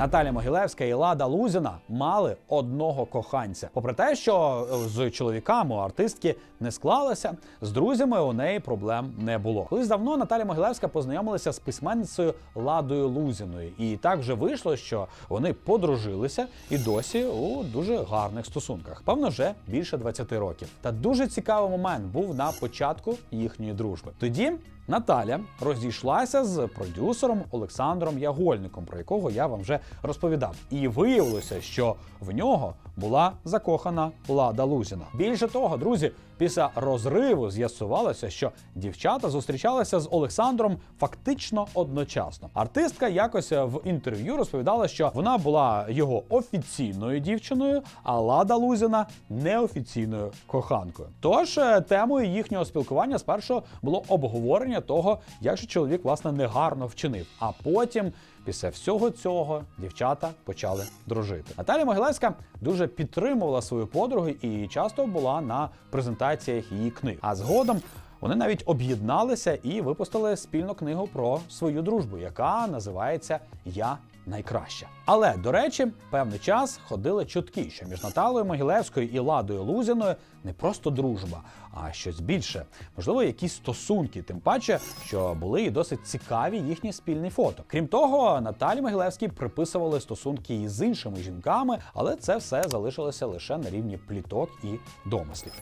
Наталя Могилевська і Лада Лузіна мали одного коханця. Попри те, що з чоловіками у артистки не склалося, з друзями у неї проблем не було. Колись давно Наталя Могилевська познайомилася з письменницею Ладою Лузіною, і так вже вийшло, що вони подружилися і досі у дуже гарних стосунках. Певно, вже більше 20 років. Та дуже цікавий момент був на початку їхньої дружби. Тоді Наталя розійшлася з продюсером Олександром Ягольником, про якого я вам вже розповідав. І виявилося, що в нього була закохана Лада Лузіна. Більше того, друзі, після розриву з'ясувалося, що дівчата зустрічалися з Олександром фактично одночасно. Артистка якось в інтерв'ю розповідала, що вона була його офіційною дівчиною, а Лада Лузіна неофіційною коханкою. Тож е, темою їхнього спілкування спершу було обговорення того, як же чоловік власне негарно вчинив. А потім, після всього цього, дівчата почали дружити. Наталя Могилевська дуже підтримувала свою подругу і часто була на презентаціях її книг. А згодом вони навіть об'єдналися і випустили спільну книгу про свою дружбу, яка називається Я найкраща. Але до речі, певний час ходили чутки, що між Наталою Могилевською і Ладою Лузіною не просто дружба, а щось більше. Можливо, якісь стосунки, тим паче, що були і досить цікаві їхні спільні фото. Крім того, Наталі Могилевській приписували стосунки і з іншими жінками, але це все залишилося лише на рівні пліток і домислів.